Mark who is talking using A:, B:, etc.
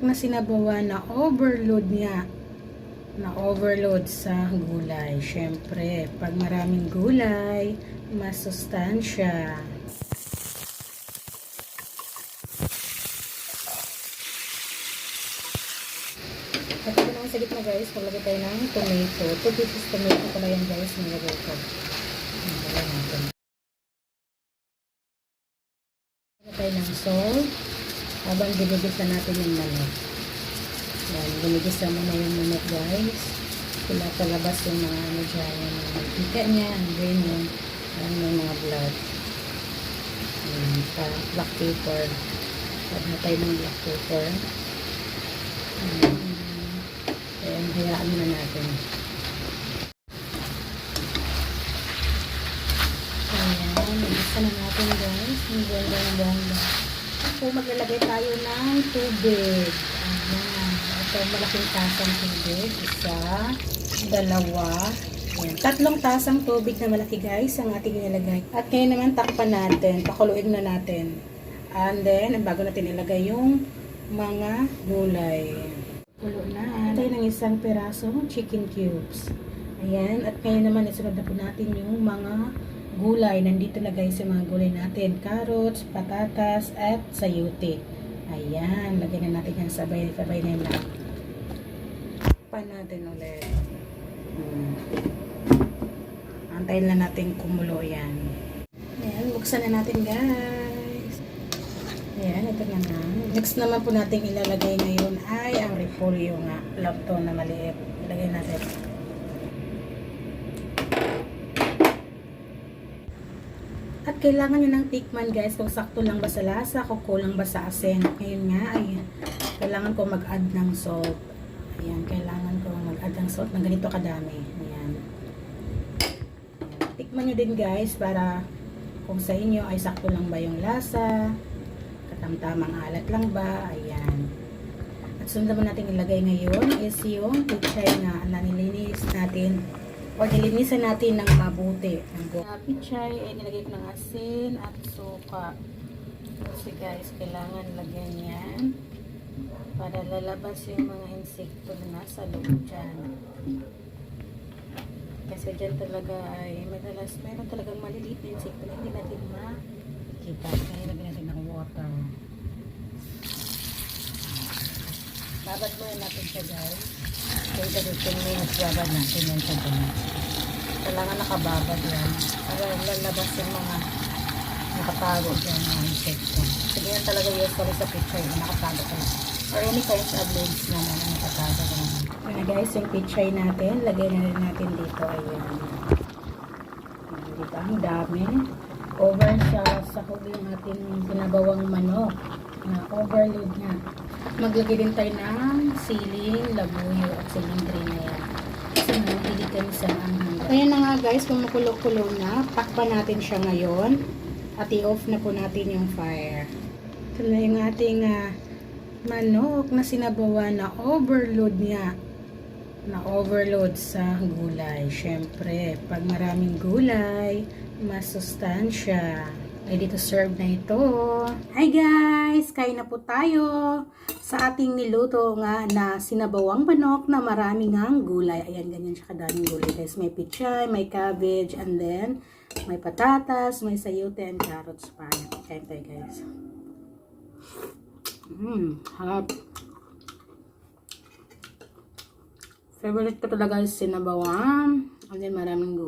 A: na sinabawan na overload nga na overload sa gulay. Syempre, pag maraming gulay, mas sustansya. At ito naman sa gitna guys, maglagay tayo ng tomato. 2 pieces tomato pala yan guys, nilagay ko. Ayan, lagay natin. Lagay tayo ng salt habang ginigisa natin yung manok. Yan, ginigisa mo na yung manok guys. Sila palabas yung mga ano dyan, yung mga mantika niya, and then yung ano, yung mga blood. Yan, pa, black pepper. Add na tayo ng black pepper. Ayan, hayaan na natin. Ayan, nagisa na natin guys. Ang ganda ng bongga. So, maglalagay tayo ng tubig. Ayan. Ito, malaking tasang tubig. Isa, dalawa, Ayan. Tatlong tasang tubig na malaki guys ang ating ilalagay. At ngayon naman takpan natin. Pakuluin na natin. And then, bago natin ilagay yung mga gulay. Kulo na. Tayo ng isang perasong chicken cubes. Ayan. At ngayon naman, isunod na po natin yung mga gulay. Nandito na guys yung mga gulay natin. Carrots, patatas, at sayote. Ayan. Lagyan na natin yan sabay. Sabay na yung lahat. Pan natin ulit. Hmm. Antayin lang natin kumulo yan. Ayan. Buksan na natin guys. Ayan. Ito na na. Next naman po natin ilalagay ngayon ay ang repolyo nga. Lapto na maliit. Ilagay natin. At kailangan nyo ng tikman guys kung sakto lang ba sa lasa, kung kulang ba sa asin. Ngayon nga ay kailangan ko mag-add ng salt. Ayan, kailangan ko mag-add ng salt ng ganito kadami. Ayan. Tikman nyo din guys para kung sa inyo ay sakto lang ba yung lasa, katamtamang alat lang ba, ayan. At sunod naman natin ilagay ngayon is yung pichay na nanilinis natin o nilinisan natin ng mabuti. Uh, pichay ay nilagay ko ng asin at suka. Kasi guys, kailangan lagyan yan para lalabas yung mga insekto na nasa loob dyan. Kasi dyan talaga ay madalas, meron talagang maliliit na insekto na hindi natin makita. Kaya lagyan natin ng water. Babad muna natin siya guys. Kaya ito 15 minutes babad natin yan sa dun. Kailangan nakababad yan. Para lalabas yung mga nakatago dyan mga insekto. Sige yan talaga usually sa picture yung nakatago ka Or any kinds of leaves na na nakatago ka naman. Guys, yung picture natin, lagay na rin natin dito. Ayan. Ayan, Dito ang dami. Over siya sa huli yung ating pinabawang manok na overload nga. Maglagay din tayo ng siling, labuyo at silindri na yan. Kasi mahilig kami sa anghang. Ayan na nga guys, kumukulo-kulo na. Takpan natin siya ngayon. At i-off na po natin yung fire. Ito na yung ating ah, manok na sinabawan na overload nga. Na overload sa gulay. Siyempre, pag maraming gulay, mas sustansya. Ready to serve na ito. Hi guys! Kain na po tayo sa ating niluto nga na sinabawang manok na maraming ang gulay. Ayan, ganyan siya kadaming gulay guys. May pichay, may cabbage, and then may patatas, may sayote, and carrots pa. Kain tayo guys. Mmm, harap. Favorite ko talaga is sinabawang. And then maraming